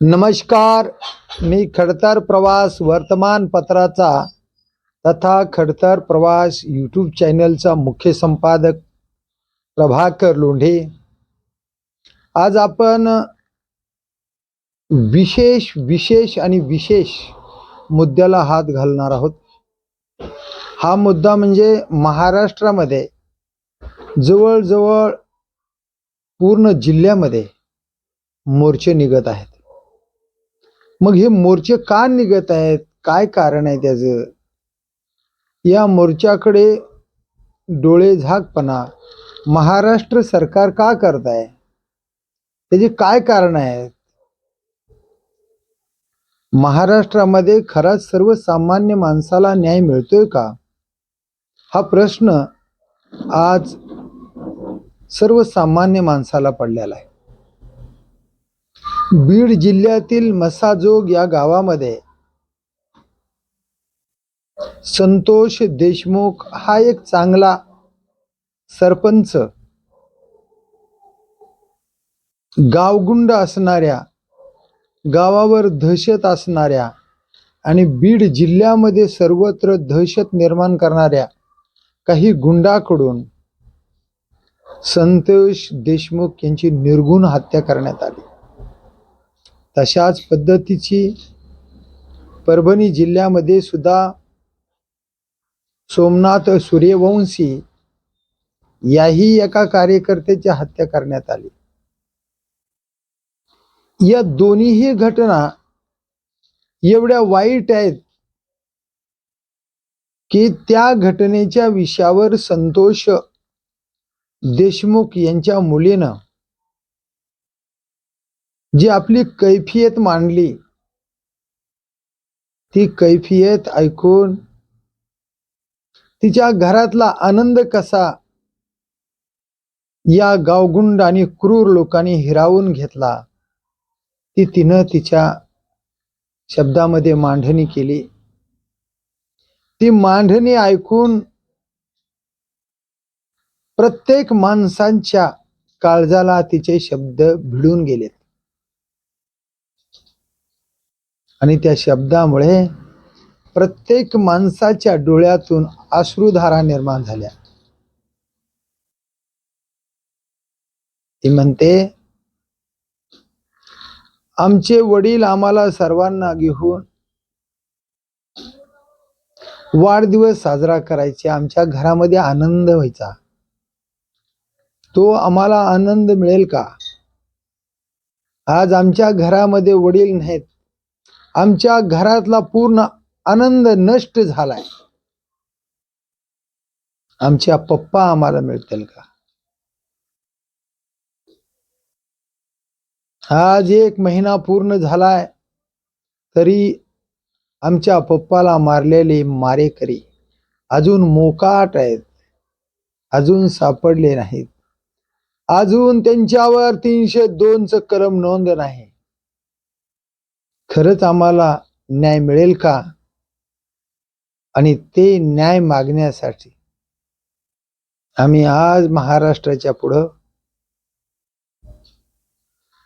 नमस्कार. मी खडतर प्रवास वर्तमानपत्राचा तथा खडतर प्रवास यूट्यूब चॅनलचा मुख्य संपादक प्रभाकर लोंढे. आज आपण विशेष विशेष आणि विशेष मुद्द्याला हात घालणार आहोत. हा मुद्दा म्हणजे महाराष्ट्रामध्ये जवळजवळ पूर्ण जिल्ह्यामध्ये मोर्चे निघत आहेत. मग हे मोर्चे का निघत आहेत? काय कारण आहे त्याचं? या मोर्चाकडे डोळे झाकपणा. महाराष्ट्र सरकार का करत आहे त्याचे काय कारण आहेत? महाराष्ट्रामध्ये खराच सर्वसामान्य माणसाला न्याय मिळतोय का? हा प्रश्न आज सर्वसामान्य माणसाला पडलेला आहे. बीड जिल्ह्यातील मसाजोग या गावामध्ये संतोष देशमुख हा एक चांगला सरपंच गावगुंड असणाऱ्या गावावर दहशत असणाऱ्या आणि बीड जिल्ह्यामध्ये सर्वत्र दहशत निर्माण करणाऱ्या काही गुंडाकडून संतोष देशमुख यांची निर्गुण हत्या करण्यात आली. तशाच पद्धतीची परभणी जिल्ह्यामध्ये सुद्धा सोमनाथ सूर्यवंशी याही एका कार्यकर्त्याची हत्या करण्यात आली. या दोन्हीही घटना एवढ्या वाईट आहेत की त्या घटनेच्या विषयावर संतोष देशमुख यांच्या मुलीनं जी आपली कैफियत मांडली ती कैफियत ऐकून तिच्या घरातला आनंद कसा या गावगुंड आणि क्रूर लोकांनी हिरावून घेतला ती तिनं तिच्या शब्दामध्ये मांडणी केली. ती मांडणी ऐकून प्रत्येक माणसांच्या काळजाला तिचे शब्द भिडून गेलेत. आणि त्या शब्दामुळे प्रत्येक माणसाच्या डोळ्यातून अश्रुधारा निर्माण झाल्या. ती म्हणते आमचे वडील आम्हाला सर्वांना घेऊन वाढदिवस साजरा करायचे. आमच्या घरामध्ये आनंद व्हायचा. तो आम्हाला आनंद मिळेल का? आज आमच्या घरामध्ये वडील नाहीत. आमच्या घरातला पूर्ण आनंद नष्ट झालाय. आमच्या पप्पा आम्हाला मिळतील का? आज एक महिना पूर्ण झालाय तरी आमच्या पप्पाला मारलेले मारेकरी अजून मोकाट आहेत अजून सापडले नाहीत. अजून त्यांच्यावर तीनशे दोनच कलम नोंद नाही. खरंच आम्हाला न्याय मिळेल का? आणि ते न्याय मागण्यासाठी आम्ही आज महाराष्ट्राच्या पुढं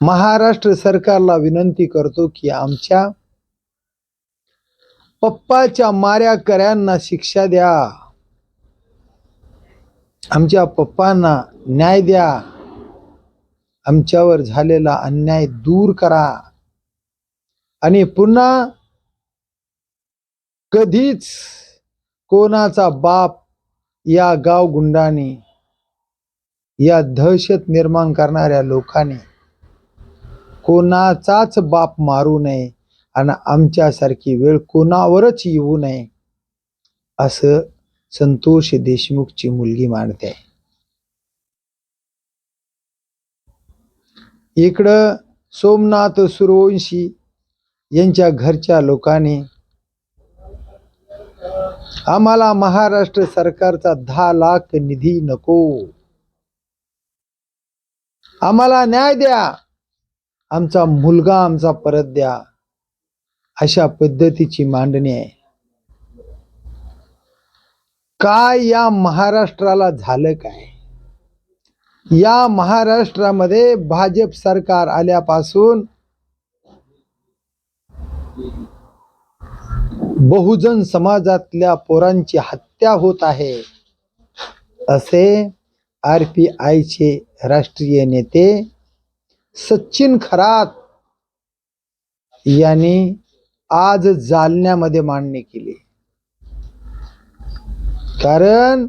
महाराष्ट्र सरकारला विनंती करतो की आमच्या पप्पाच्या माऱ्याकऱ्यांना शिक्षा द्या. आमच्या पप्पांना न्याय द्या. आमच्यावर झालेला अन्याय दूर करा. आणि पुन्हा कधीच कोणाचा बाप या गावगुंडाने या दहशत निर्माण करणाऱ्या लोकांनी कोणाचाच बाप मारू नये आणि आमच्यासारखी वेळ कोणावरच येऊ नये असं संतोष देशमुखची मुलगी मानते. इकडं सोमनाथ सूर्यवंशी यांच्या घरच्या लोकांनी आम्हाला महाराष्ट्र सरकारचा दहा लाख निधी नको. आम्हाला न्याय द्या. आमचा मुलगा आमचा परत द्या. अशा पद्धतीची मांडणी आहे. काय या महाराष्ट्राला झालं काय? या महाराष्ट्रामध्ये भाजप सरकार आल्यापासून बहुजन समाजातल्या पोरांची हत्या होत आहे असे आर पी आयचे राष्ट्रीय नेते सचिन खरात यांनी आज जालन्यामध्ये मांडणी केली. कारण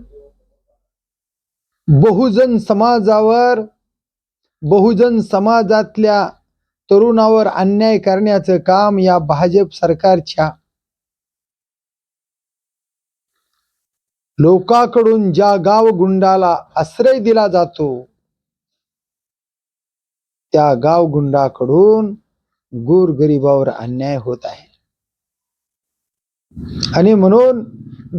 बहुजन समाजावर बहुजन समाजातल्या तरुणावर अन्याय करण्याचं काम या भाजप सरकारच्या. लोकांकडून ज्या गाव गुंडाला आश्रय दिला जातो त्या गाव गुंडाकडून गोरगरिबावर अन्याय होत आहे. आणि म्हणून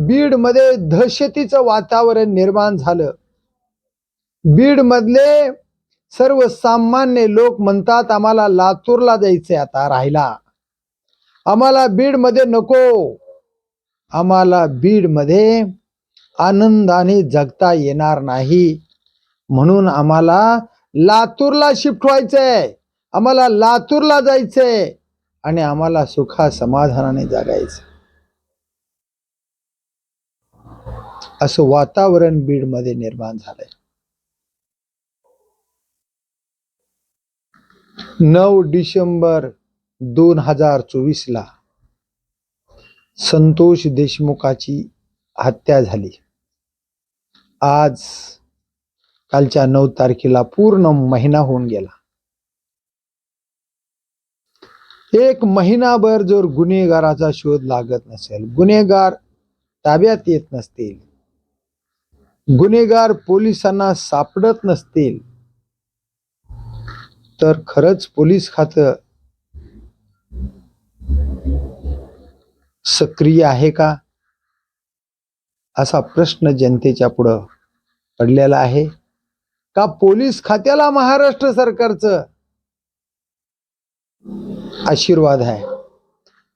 बीडमध्ये दहशतीचं वातावरण निर्माण झालं. बीड मधले सर्वसामान्य लोक म्हणतात आम्हाला लातूरला जायचंय आता राहायला. आम्हाला बीडमध्ये नको. आम्हाला बीडमध्ये आनंदाने जगता येणार नाही. म्हणून आम्हाला लातूरला शिफ्ट व्हायचंय. आम्हाला लातूरला जायचंय. आणि आम्हाला सुखा समाधानाने जगायचं असं वातावरण बीडमध्ये निर्माण झालंय. नऊ डिसेंबर दोन हजार चोवीसला संतोष देशमुखाची हत्या झाली. आज कालच्या नऊ तारखेला पूर्ण महिना होऊन गेला. एक महिनाभर जर गुन्हेगाराचा शोध लागत नसेल गुन्हेगार ताब्यात येत नसतील गुन्हेगार पोलिसांना सापडत नसतील तर खरंच पोलीस खातं सक्रिय आहे का? असा प्रश्न जनतेच्या पुढं पडलेला आहे. का पोलीस खात्याला महाराष्ट्र सरकारचं आशीर्वाद आहे?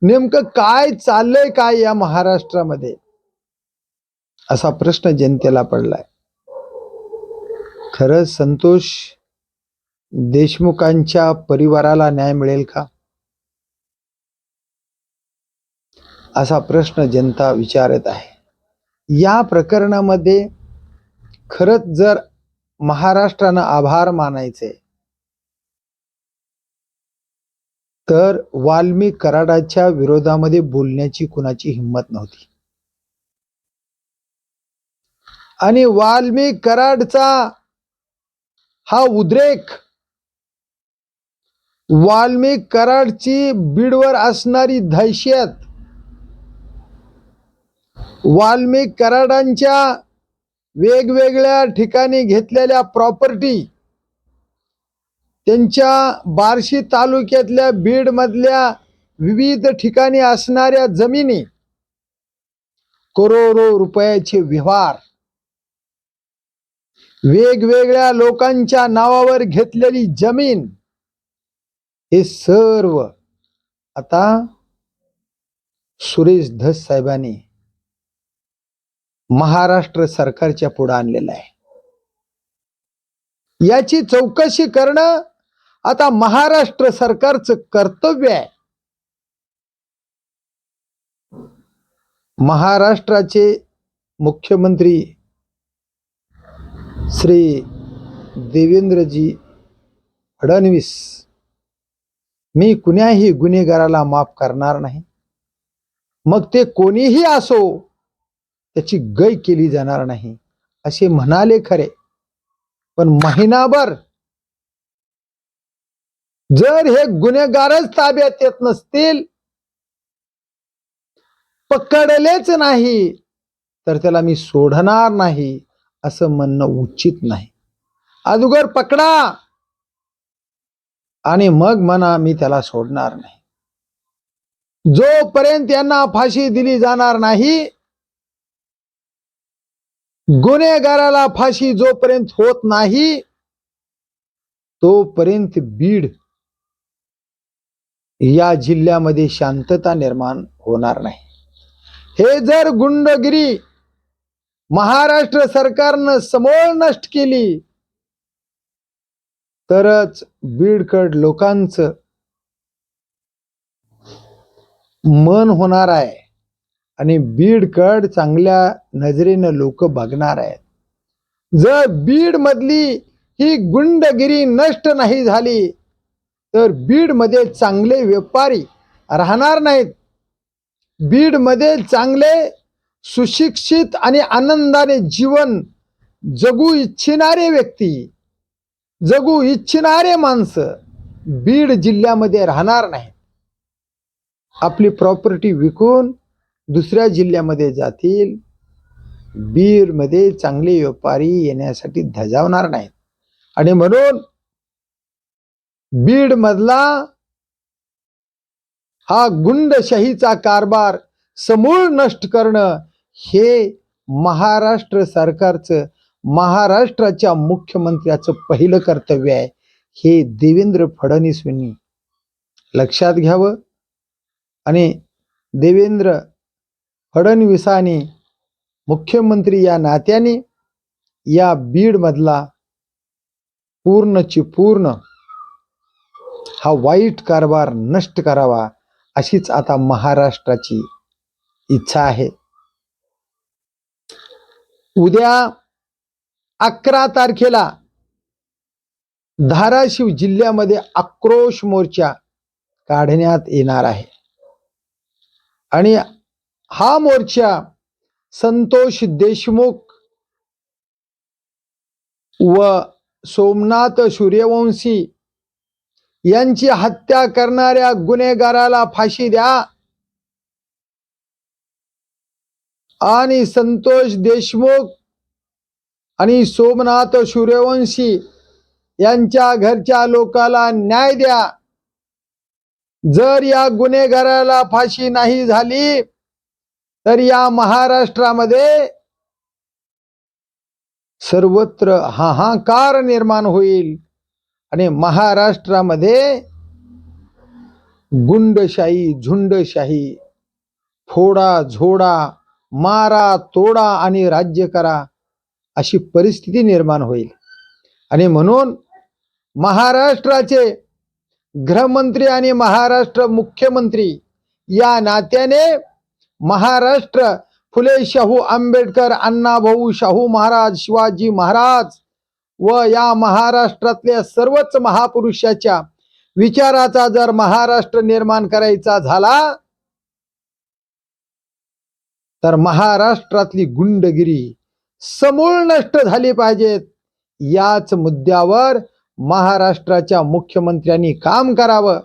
नेमकं काय चाललंय काय या महाराष्ट्रामध्ये? असा प्रश्न जनतेला पडलाय. खरंच संतोष देशमुखांच्या परिवाराला न्याय मिळेल का? असा प्रश्न जनता विचारत आहे. या प्रकरणामध्ये खरंच जर महाराष्ट्रानं आभार मानायचे तर वाल्मी कराडाच्या विरोधामध्ये बोलण्याची कुणाची हिंमत नव्हती. आणि वाल्मिक कराडचा हा उद्रेक वाल्मिक कराडची बीडवर असणारी दहशत. वाल्मिक कराडांच्या वेगवेगळ्या ठिकाणी घेतलेल्या प्रॉपर्टी त्यांच्या बार्शी तालुक्यातल्या बीडमधल्या विविध ठिकाणी असणाऱ्या जमिनी करोडो रुपयाचे व्यवहार. वेगवेगळ्या लोकांच्या नावावर घेतलेली जमीन हे सर्व आता सुरेश धस साहेबांनी महाराष्ट्र सरकारच्या पुढे आणलेलं आहे. याची चौकशी करणं आता महाराष्ट्र सरकारचं कर्तव्य आहे. महाराष्ट्राचे मुख्यमंत्री श्री देवेंद्रजी फडणवीस मी कुण्याही गुन्हेगाराला माफ करणार नाही. मग ते कोणीही असो त्याची गय केली जाणार नाही असे म्हणाले खरे. पण महिनाभर जर हे गुन्हेगारच ताब्यात येत नसतील पकडलेच नाही तर त्याला मी सोडणार नाही असं म्हणणं उचित नाही. अगोदर पकडा. आणि मग म्हणा मी त्याला सोडणार नाही. जोपर्यंत यांना फाशी दिली जाणार नाही गुन्हेगाराला फाशी जोपर्यंत होत नाही तोपर्यंत बीड या जिल्ह्यामध्ये शांतता निर्माण होणार नाही. हे जर गुंडगिरी महाराष्ट्र सरकारनं समोर नष्ट केली तरच बीडकड लोकांचं मन होणार आहे. आणि बीडकड चांगल्या नजरेनं लोक बघणार आहेत. जर बीड मधली ही गुंडगिरी नष्ट नाही झाली तर बीडमध्ये चांगले व्यापारी राहणार नाहीत. बीडमध्ये चांगले सुशिक्षित आणि आनंदाने जीवन जगू इच्छिणारे व्यक्ती जगू इच्छिणारे माणसं बीड जिल्ह्यामध्ये राहणार नाहीत. आपली प्रॉपर्टी विकून दुसऱ्या जिल्ह्यामध्ये जातील. बीडमध्ये चांगले व्यापारी येण्यासाठी धजावणार नाहीत. आणि म्हणून बीड मधला हा गुंडशाहीचा कारभार समूळ नष्ट करणं हे महाराष्ट्र सरकारचं महाराष्ट्राच्या मुख्यमंत्र्याचं पहिलं कर्तव्य आहे. हे देवेंद्र फडणवीस यांनी लक्षात घ्यावं आणि देवेंद्र फडणवीसांनी मुख्यमंत्री या नात्याने या बीडमधला पूर्णची पूर्ण हा वाईट कारभार नष्ट करावा अशीच आता महाराष्ट्राची इच्छा आहे. उद्या अकरा तारखेला धाराशिव जिल्ह्यामध्ये आक्रोश मोर्चा काढण्यात येणार आहे. आणि हा मोर्चा संतोष देशमुख व सोमनाथ सूर्यवंशी यांची हत्या करणाऱ्या गुन्हेगाराला फाशी द्या आणि संतोष देशमुख आणि सोमनाथ सूर्यवंशी यांच्या घरच्या लोकाला न्याय द्या. जर या गुन्हेगाराला फाशी नाही झाली तर या महाराष्ट्रामध्ये सर्वत्र हाहाकार निर्माण होईल आणि महाराष्ट्रामध्ये गुंडशाही झुंडशाही फोडा झोडा मारा तोडा आणि राज्य करा. अशी परिस्थिती निर्माण होईल. आणि म्हणून महाराष्ट्राचे गृहमंत्री आणि महाराष्ट्र मुख्यमंत्री या नात्याने महाराष्ट्र फुले शाहू आंबेडकर अण्णाभाऊ शाहू महाराज शिवाजी महाराज व या महाराष्ट्रातल्या सर्वच महापुरुषाच्या विचाराचा जर महाराष्ट्र निर्माण करायचा झाला तर महाराष्ट्रातली गुंडगिरी समूळ नष्ट झाली पाहिजेत. याच मुद्द्यावर महाराष्ट्राच्या मुख्यमंत्र्यांनी काम करावं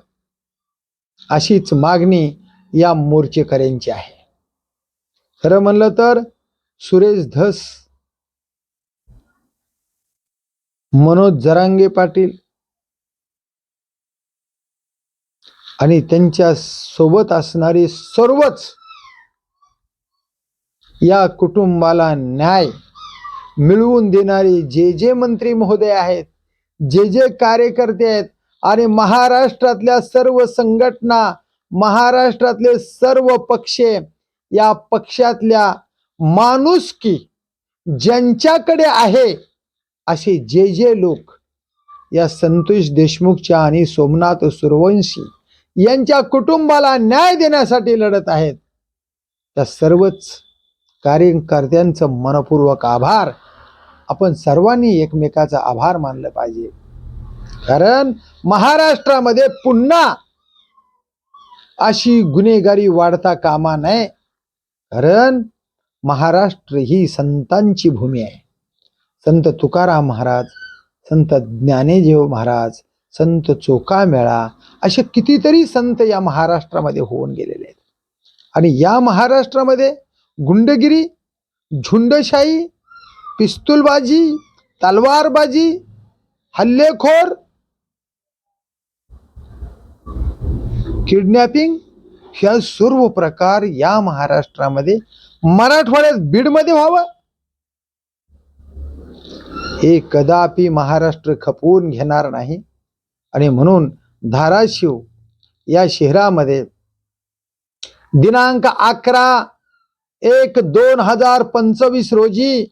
अशीच मागणी या मोर्चेकऱ्यांची आहे. खरं म्हणलं तर सुरेश धस मनोज जरांगे पाटील आणि त्यांच्यासोबत असणारी सर्वच या कुटुंबाला न्याय मिळवून देणारे जे जे मंत्री महोदय आहेत जे जे कार्यकर्ते आहेत आणि महाराष्ट्रातल्या सर्व संघटना महाराष्ट्रातले सर्व पक्षे या पक्षातल्या माणुसकी ज्यांच्याकडे आहे असे जे जे लोक या संतोष देशमुखच्या आणि सोमनाथ सुरवंशी यांच्या कुटुंबाला न्याय देण्यासाठी लढत आहेत त्या सर्वच कार्यकर्त्यांचं मनपूर्वक आभार. आपण सर्वांनी एकमेकाचा आभार मानलं पाहिजे. कारण महाराष्ट्रामध्ये पुन्हा अशी गुन्हेगारी वाढता कामा नये. कारण महाराष्ट्र ही संतांची भूमी आहे. संत तुकाराम महाराज संत ज्ञानेदेव महाराज संत चोकामेळा असे कितीतरी संत या महाराष्ट्रामध्ये होऊन गेलेले आहेत. आणि या महाराष्ट्रामध्ये गुंडगिरी झुंडशाही पिस्तूलबाजी तलवारबाजी हल्लेखोर किडनॅपिंग ह्या सर्व प्रकार या महाराष्ट्रामध्ये मराठवाड्यात बीडमध्ये व्हावं. हे कदापि महाराष्ट्र खपवून घेणार नाही. आणि म्हणून धाराशिव या शहरामध्ये दिनांक अकरा एक दोन हजार पंचवीस रोजी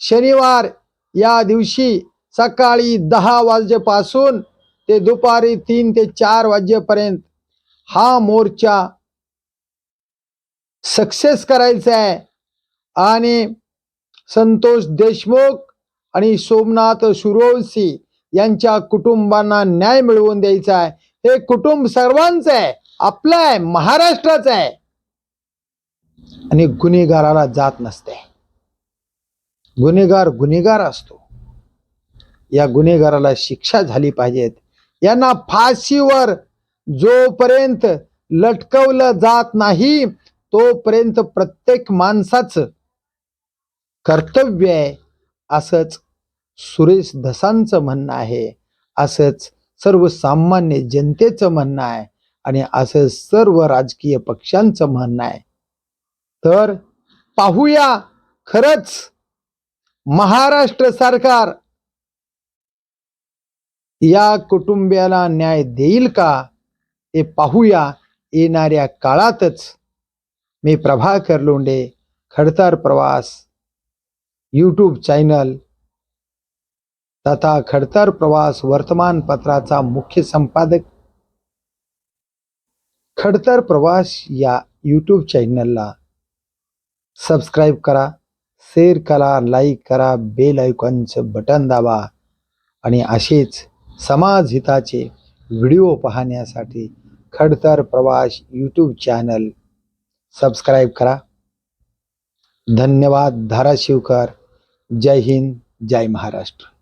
शनिवार या दिवशी सकाळी दहा वाजेपासून ते दुपारी तीन ते चार वाजेपर्यंत हा मोर्चा सक्सेस करायचा आहे. आणि संतोष देशमुख आणि सोमनाथ सूर्यवंशी यांच्या कुटुंबांना न्याय मिळवून द्यायचा आहे. हे कुटुंब सर्वांचं आहे. आपलं आहे. महाराष्ट्राचं आहे. आणि गुन्हेगाराला जात नसते. गुन्हेगार गुन्हेगार असतो. या गुन्हेगाराला शिक्षा झाली पाहिजेत. यांना फाशीवर जोपर्यंत लटकवलं जात नाही तोपर्यंत प्रत्येक माणसाचं कर्तव्य आहे असंच सुरेश धसांचं म्हणणं आहे. असंच सर्वसामान्य जनतेचं म्हणणं आहे आणि असं सर्व राजकीय पक्षांचं म्हणणं आहे. तर पाहूया खरंच महाराष्ट्र सरकार या कुटुंबियाला न्याय देईल का ते पाहूया. येणाऱ्या काळातच मी प्रभाकर लोंडे खडतर प्रवास यूट्यूब चॅनल तथा खडतर प्रवास वर्तमानपत्राचा मुख्य संपादक खडतर प्रवास या यूट्यूब चॅनलला सबस्क्राईब करा. शेअर करा लाईक करा बेल आयकॉनचं बटन दाबा आणि असेच समाज हिताचे व्हिडिओ पाहण्यासाठी खडतर प्रवास यूट्यूब चॅनल सबस्क्राईब करा. धन्यवाद धाराशिवकर. जय हिंद जय महाराष्ट्र.